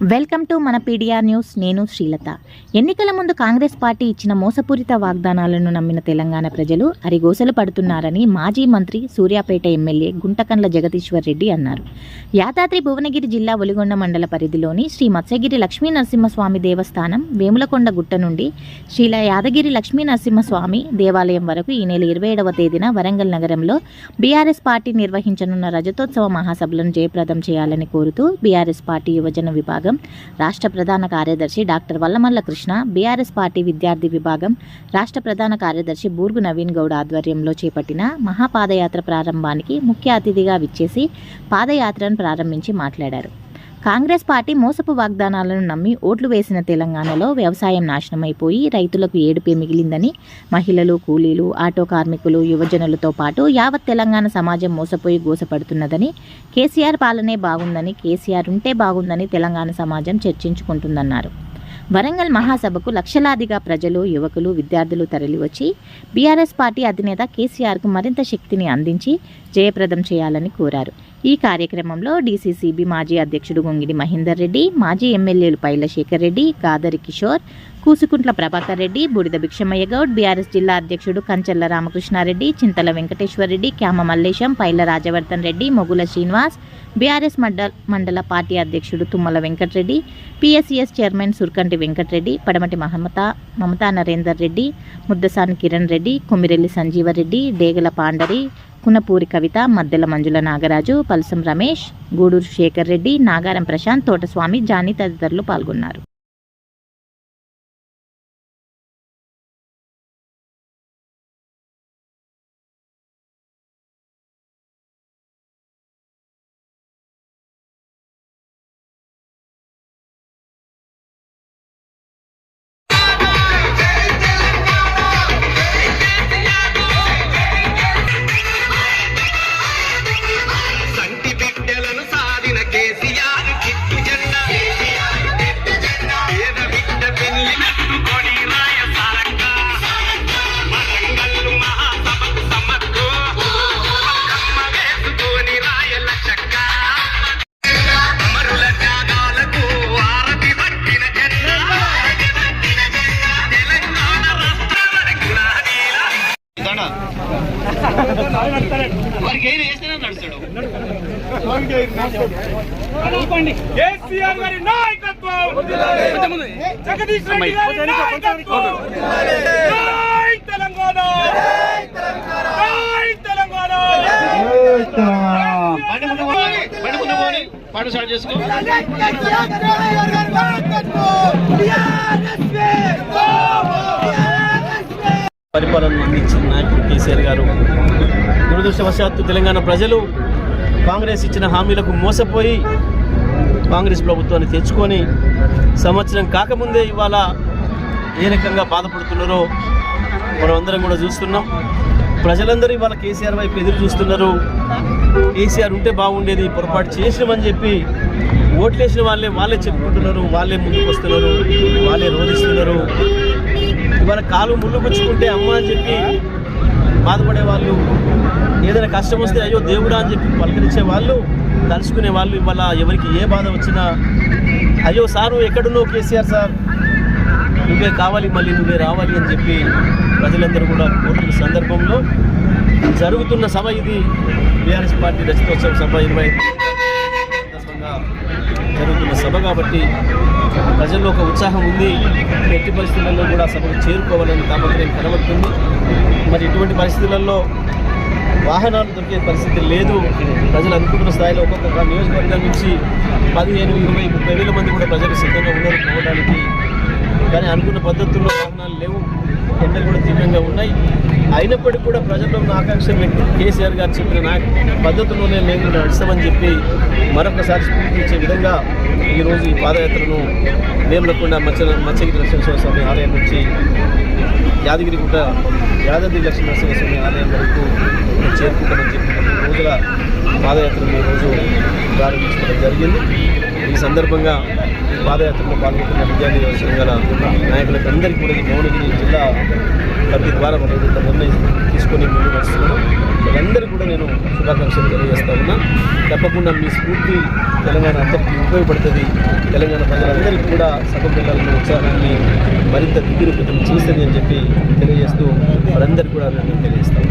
Welcome to మన PDR news. నేను శ్రీలత. ఎన్నికల ముందు కాంగ్రెస్ పార్టీ ఇచ్చిన మోసపూరిత వాగ్దానాలను నమ్మిన తెలంగాణ ప్రజలు అరిగోసలు పడుతున్నారని మాజీ మంత్రి సూర్యాపేట ఎమ్మెల్యే గుంటకండ్ల జగదీశ్వర్ రెడ్డి అన్నారు. యాదాద్రి భువనగిరి జిల్లా ఒలిగొండ మండల పరిధిలోని శ్రీ మత్స్యగిరి లక్ష్మీ నరసింహస్వామి దేవస్థానం వేములకొండ గుట్ట నుండి శ్రీల యాదగిరి లక్ష్మీ నరసింహస్వామి దేవాలయం వరకు ఈ నెల ఇరవై ఏడవ తేదీన వరంగల్ నగరంలో బీఆర్ఎస్ పార్టీ నిర్వహించనున్న రజతోత్సవ మహాసభలను జయప్రదం చేయాలని కోరుతూ బీఆర్ఎస్ పార్టీ యువజన విభాగం రాష్ట్ర ప్రధాన కార్యదర్శి doctor Vallamalla Krishna BRS party విద్యార్థి విభాగం రాష్ట్ర ప్రధాన కార్యదర్శి బూర్గు నవీన్ గౌడ్ ఆధ్వర్యంలో చేపట్టిన మహాపాదయాత్ర ప్రారంభానికి ముఖ్య అతిథిగా విచ్చేసి పాదయాత్రను ప్రారంభించి మాట్లాడారు. కాంగ్రెస్ పార్టీ మోసపు వాగ్దానాలను నమ్మి ఓట్లు వేసిన తెలంగాణలో వ్యవసాయం నాశనమైపోయి రైతులకు ఏడుపే మిగిలిందని మహిళలు కూలీలు ఆటో కార్మికులు యువజనులతో పాటు యావత్ తెలంగాణ సమాజం మోసపోయి గోసపడుతున్నదని కేసీఆర్ పాలనే బాగుందని కేసీఆర్ ఉంటే బాగుందని తెలంగాణ సమాజం చర్చించుకుంటుందన్నారు. వరంగల్ మహాసభకు లక్షలాదిగా ప్రజలు యువకులు విద్యార్థులు తరలివచ్చి బీఆర్ఎస్ పార్టీ అధినేత కేసీఆర్కు మరింత శక్తిని అందించి జయప్రదం చేయాలని కోరారు. ఈ కార్యక్రమంలో డీసీసీబీ మాజీ అధ్యక్షుడు గొంగిడి మహేందర్ రెడ్డి మాజీ ఎమ్మెల్యేలు పైల శేఖర్ రెడ్డి గాదరి కిషోర్ కూసుకుంట్ల ప్రభాకర్ రెడ్డి బూడిద భిక్షమయ్య గౌడ్ బీఆర్ఎస్ జిల్లా అధ్యక్షుడు కంచెల్ల రామకృష్ణారెడ్డి చింతల వెంకటేశ్వర రెడ్డి క్యామ మల్లేశం పైల రాజవర్ధన్ రెడ్డి మొగుల శ్రీనివాస్ బీఆర్ఎస్ మండల మండల పార్టీ అధ్యక్షుడు తుమ్మల వెంకటరెడ్డి పిఎస్సిఎస్ చైర్మన్ సుర్కంటి వెంకటరెడ్డి పడమటి మహమత మమతా నరేందర్ రెడ్డి ముద్దసాని కిరణ్ రెడ్డి కొమిరెల్లి సంజీవరెడ్డి డేగల పాండరి కునపూరి కవిత మద్దెల మంజుల నాగరాజు పల్సం రమేష్ గూడూరు శేఖర్ రెడ్డి నాగారం ప్రశాంత్ తోటస్వామి జానీ తదితరులు పాల్గొన్నారు. వారికి ఏది వేస్తేనే నడుస్తాడు. కేసీఆర్ గారి నాయకత్వం! జగదీష్ రెడ్డి గారి నాయకత్వం! జై తెలంగాణ! జై తెలంగాణ! బండి ముందు పోనీ బండి ముందు పోనీ పాట స్టార్ట్ చేసుకో. పరిపాలన అందించిన నాయకుడు కేసీఆర్ గారు దురదృష్టవశాత్తు తెలంగాణ ప్రజలు కాంగ్రెస్ ఇచ్చిన హామీలకు మోసపోయి కాంగ్రెస్ ప్రభుత్వాన్ని తెచ్చుకొని సంవత్సరం కాకముందే ఇవాళ ఏ రకంగా బాధపడుతున్నారో మనం అందరం కూడా చూస్తున్నాం. ప్రజలందరూ ఇవాళ కేసీఆర్ వైపు ఎదురు చూస్తున్నారు. కేసీఆర్ ఉంటే బాగుండేది పొరపాటు చేసినామని చెప్పి ఓట్లేసిన వాళ్ళే వాళ్ళే చెప్పుకుంటున్నారు వాళ్ళే ముందుకు వస్తున్నారు వాళ్ళే రోధిస్తున్నారు. ఇవాళ కాలు ముళ్ళు గుచ్చుకుంటే అమ్మ అని చెప్పి బాధపడే వాళ్ళు ఏదైనా కష్టం వస్తే అయ్యో దేవుడా అని చెప్పి పలకరించే వాళ్ళు తలుచుకునే వాళ్ళు ఇవాళ ఎవరికి ఏ బాధ వచ్చినా అయ్యో సారు ఎక్కడున్నావు కేసీఆర్ సార్? నువ్వే కావాలి మళ్ళీ నువ్వే రావాలి అని చెప్పి ప్రజలందరూ కూడా కోరుతున్న సందర్భంలో జరుగుతున్న సభ ఇది. బీఆర్ఎస్ పార్టీ రచితోత్సవ సభ ఇరవై జరుగుతున్న సభ కాబట్టి ప్రజల్లో ఒక ఉత్సాహం ఉంది. ఎట్టి పరిస్థితులలో కూడా సభకు చేరుకోవాలని తాపత్రయం కనబడుతుంది. మరి ఇటువంటి పరిస్థితులలో వాహనాలు దొరికే పరిస్థితి లేదు. ప్రజలు అనుకుంటున్న స్థాయిలో ఒక్కొక్క నియోజకవర్గం నుంచి పదిహేను ఇరవై ముప్పై వేల మంది కూడా ప్రజలు సిద్ధంగా ఉన్నారు పోవడానికి. కానీ అనుకున్న పద్ధతుల్లో వాహనాలు లేవు. ఎండలు కూడా తీవ్రంగా ఉన్నాయి. అయినప్పటికీ కూడా ప్రజల్లో ఉన్న ఆకాంక్ష వ్యక్తి కేసీఆర్ గారు చెప్పిన నా పద్ధతుల్లోనే మేము నడుస్తామని చెప్పి మరొకసారి ఇచ్చే విధంగా ఈరోజు ఈ పాదయాత్రను నేమలకుండా మత్స్య మత్స్యగిరి నరసింహ స్వామి ఆలయం నుంచి యాదగిరిగుట్ట యాదాద్రి లక్ష్మీ నరసింహస్వామి ఆలయం వరకు చేరుకుంటామని చెప్పి రోజుల పాదయాత్రను ఈరోజు ప్రారంభించడం జరిగింది. ఈ సందర్భంగా పాదయాత్రలో పాల్గొంటున్న విద్యార్థి సంఘాల నాయకులకు అందరికీ కూడా ఈ మౌనగిరి జిల్లా కమిటీ ద్వారా మనం ఇంత నిర్ణయం తీసుకొని ముందుకు వస్తున్నాము కూడా నేను శుభాకాంక్షలు తెలియజేస్తా ఉన్నా. తప్పకుండా మీ స్ఫూర్తి తెలంగాణ అందరికీ ఉపయోగపడుతుంది. తెలంగాణ ప్రజలందరికీ కూడా సభపిల్లలను ఉత్సాహాన్ని మరింత దిగురుపతం చేస్తుంది అని చెప్పి తెలియజేస్తూ వారందరికీ కూడా నేను తెలియజేస్తాను